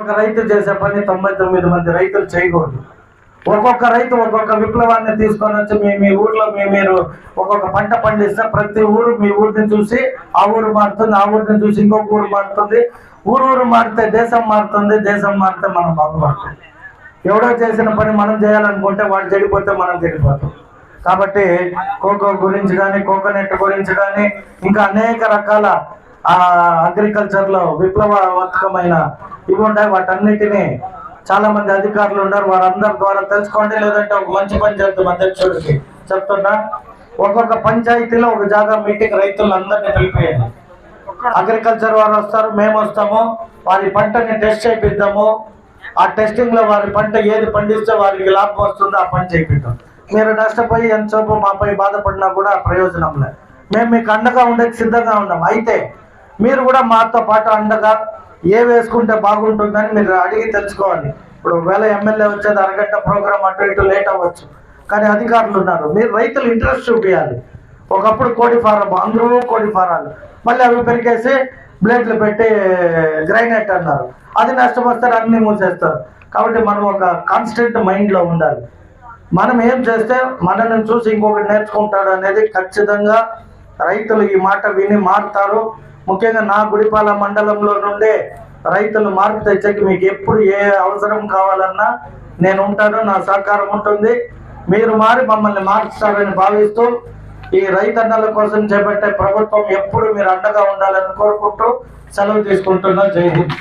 ఒక రైతు చేసే పని తొంభై తొమ్మిది మంది రైతులు చేయకూడదు. ఒక్కొక్క రైతు ఒక్కొక్క విప్లవాన్ని తీసుకొని వచ్చి మీ మీ ఊర్లో మీ మీరు ఒక్కొక్క పంట పండిస్తే ప్రతి ఊరు మీ ఊరిని చూసి ఆ ఊరు మారుతుంది ఆ ఊరిని చూసి ఇంకొక ఊరు మారుతుంది. ఊరు ఊరు మారితే దేశం మారుతుంది దేశం మారితే మనం బాగుపడుతుంది ఎవడో చేసిన పని మనం చేయాలనుకుంటే వాడు చెడిపోతే మనం చెడిపోతాం. కాబట్టి కోకో గురించి కానీ కోకోనట్ గురించి కానీ ఇంకా అనేక రకాల అగ్రికల్చర్లో విప్లవాత్మకమైన ఇవి ఉంటాయి వాటన్నిటినీ చాలా మంది అధికారులు ఉన్నారు. వారందరి ద్వారా తెలుసుకోండి లేదంటే ఒక మంచి పని చేద్దాం అధ్యక్షుడికి చెప్తున్నా. ఒక్కొక్క పంచాయతీలో ఒక జాగా మీటింగ్ రైతులందరినీ పిలిపేయండి. అగ్రికల్చర్ వారు వస్తారు మేము వస్తాము. వారి పంటని టెస్ట్ చేయిద్దాము ఆ టెస్టింగ్లో వారి పంట ఏది పండిస్తే వారికి లాభం వస్తుందో ఆ పని చేయిద్దాం మీరు నష్టపోయి ఎంతసేపు మాపై బాధపడినా కూడా ప్రయోజనం లేదు. మేము మీకు అండగా ఉండేకి సిద్ధంగా ఉన్నాం. అయితే మీరు కూడా మాతో పాటు అండగా ఏ వేసుకుంటే బాగుంటుందని మీరు అడిగి తెలుసుకోవాలి ఇప్పుడు ఒకవేళ ఎమ్మెల్యే వచ్చేది అరగంట ప్రోగ్రామ్ అటు ఇటు లేట్ అవ్వచ్చు. కానీ అధికారులు ఉన్నారు. మీరు రైతులు ఇంట్రెస్ట్ చూపించాలి ఒకప్పుడు కోడి ఫారం అందరూ కోడి ఫారాలు. మళ్ళీ అవి పెరిగేసి బ్లేడ్లు పెట్టి గ్రైనైట్ అన్నారు. అది నష్టం వస్తారు అన్ని మూసేస్తారు. కాబట్టి మనం ఒక కాన్స్టెంట్ మైండ్లో ఉండాలి. మనం ఏం చేస్తే మనల్ని చూసి ఇంకొకటి నేర్చుకుంటాడు అనేది ఖచ్చితంగా రైతులు ఈ మాట విని మారుతారు. ముఖ్యంగా నా గుడిపాల మండలంలో నుండే రైతులు మార్పు తెచ్చేకి మీకు ఎప్పుడు ఏ అవసరం కావాలన్నా నేను ఉంటాను నా సహకారం ఉంటుంది. మీరు మారి మమ్మల్ని మార్చుతారని భావిస్తూ ఈ రైతన్నల కోసం చేపట్టే ప్రభుత్వం ఎప్పుడు మీరు అండగా ఉండాలని కోరుకుంటూ సెలవు తీసుకుంటున్నా. జై హింద్.